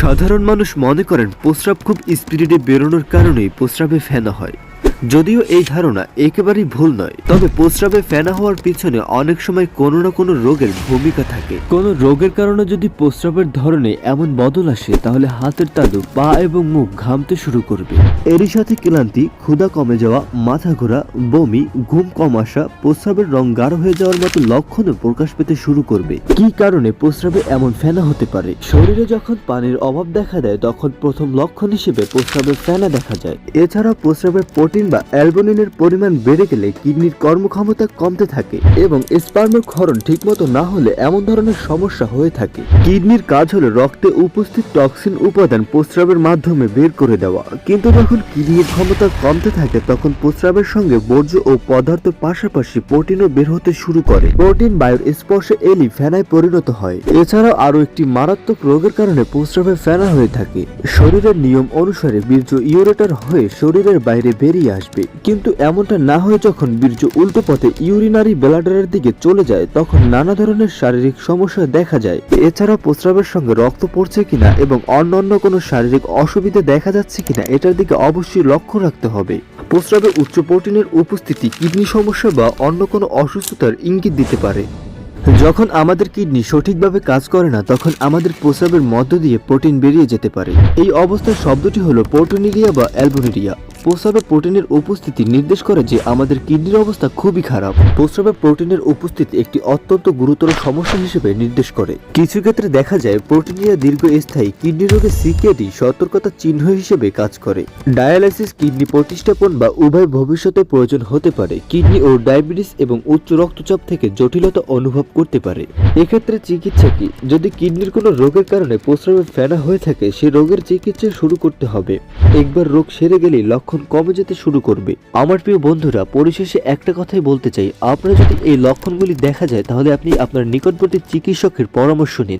সাধারণ মানুষ মনে করেন প্রস্রাব খুব স্পিডে বেরোনোর কারণেই প্রস্রাবে ফেনা হয়। যদিও এই ধারণা একেবারেই ভুল নয় তবে প্রস্রাবে ফেনা হওয়ার পিছনে অনেক সময় কোনো না কোনো রোগের ভূমিকা থাকে। কোনো রোগের কারণে যদি প্রস্রাবের ধরনে এমন বদল আসে তাহলে হাতের তালু পা এবং মুখ ঘামতে শুরু করবে। এরই সাথে ক্লান্তি ক্ষুধা কমে যাওয়া মাথা ঘোরা বমি ঘুম কম আসা প্রস্রাবের রং গাঢ় হয়ে যাওয়ার মতো লক্ষণও প্রকাশ পেতে শুরু করবে। কি কারণে প্রস্রাবে এমন ফেনা হতে পারে? শরীরে যখন পানির অভাব দেখা দেয় তখন প্রথম লক্ষণ হিসেবে প্রস্রাবের ফেনা দেখা যায়। এছাড়া প্রস্রাবের প্রোটিন বা অ্যালবোনিনের পরিমাণ বেড়ে গেলে কিডনির কর্মক্ষমতা কমতে থাকে এবং স্পার্মের ক্ষরণ ঠিকমতো না হলে এমন ধরনের সমস্যা হয়ে থাকে। কিডনির কাজ হলো রক্তে উপস্থিত টক্সিন উপাদান প্রস্রাবের মাধ্যমে বের করে দেওয়া। কিন্তু যখন কিডনির ক্ষমতা কমতে থাকে, তখন প্রস্রাবের সঙ্গে বর্জ্য ও পদার্থের পাশাপাশি প্রোটিনও বের হতে শুরু করে। প্রোটিন বায়ুর স্পর্শে এলি ফেনায় পরিণত হয়। এছাড়াও আরও একটি মারাত্মক রোগের কারণে প্রস্রাবে ফেনা হয়ে থাকে। শরীরের নিয়ম অনুসারে বীর্য ইউরেটার হয়ে শরীরের বাইরে বেরিয়ে আসবে। কিন্তু এমনটা না হয়ে যখন বীর্য উল্টো পথে ইউরিনারি ব্লাডারের দিকে চলে যায়, তখন নানা ধরনের শারীরিক সমস্যা দেখা যায়। এছাড়া প্রস্রাবের সঙ্গে রক্ত পড়ছে কিনা এবং অন্যান্য কোনো শারীরিক অসুবিধা দেখা যাচ্ছে কিনা, এটার দিকে অবশ্যই লক্ষ্য রাখতে হবে। প্রস্রাবে উচ্চ প্রোটিনের উপস্থিতি, কিডনি সমস্যা বা অন্য কোনো অসুস্থতার ইঙ্গিত দিতে পারে। যখন আমাদের কিডনি সঠিকভাবে কাজ করে না, তখন আমাদের প্রস্রাবের মধ্য দিয়ে প্রোটিন বেরিয়ে যেতে পারে। এই অবস্থার শব্দটি হলো পোর্টোনিরিয়া বা অ্যালবোনিরিয়া। প্রস্রাবে প্রোটিনের উপস্থিতি নির্দেশ করে যে আমাদের কিডনির অবস্থা খুবই খারাপ। প্রস্রাবে প্রোটিনের উপস্থিতি একটি অত্যন্ত গুরুতর সমস্যা হিসেবে নির্দেশ করে। কিছু ক্ষেত্রে দেখা যায় প্রোটিনিয়া দীর্ঘস্থায়ী কিডনি রোগের সিকেডি সতর্কতা চিহ্ন হিসেবে কাজ করে। ডায়ালাইসিস, কিডনি প্রতিস্থাপন বা উভয় ভবিষ্যতে প্রয়োজন হতে পারে। কিডনি ও ডায়াবেটিস এবং উচ্চ রক্তচাপ থেকে জটিলতা অনুভব করতে পারে। এক্ষেত্রে চিকিৎসা কি? যদি কিডনির কোনো রোগের কারণে প্রস্রাবে ফেনা হয়ে থাকে, সে রোগের চিকিৎসা শুরু করতে হবে। একবার রোগ সেরে গেলেই লক্ষণ কমে যেতে শুরু করবে? আমার প্রিয় বন্ধুরা, পরিশেষে একটা কথাই বলতে চাই। আপনার যদি এই লক্ষণগুলি দেখা যায়, তাহলে আপনি আপনার নিকটবর্তী চিকিৎসকের পরামর্শ নিন।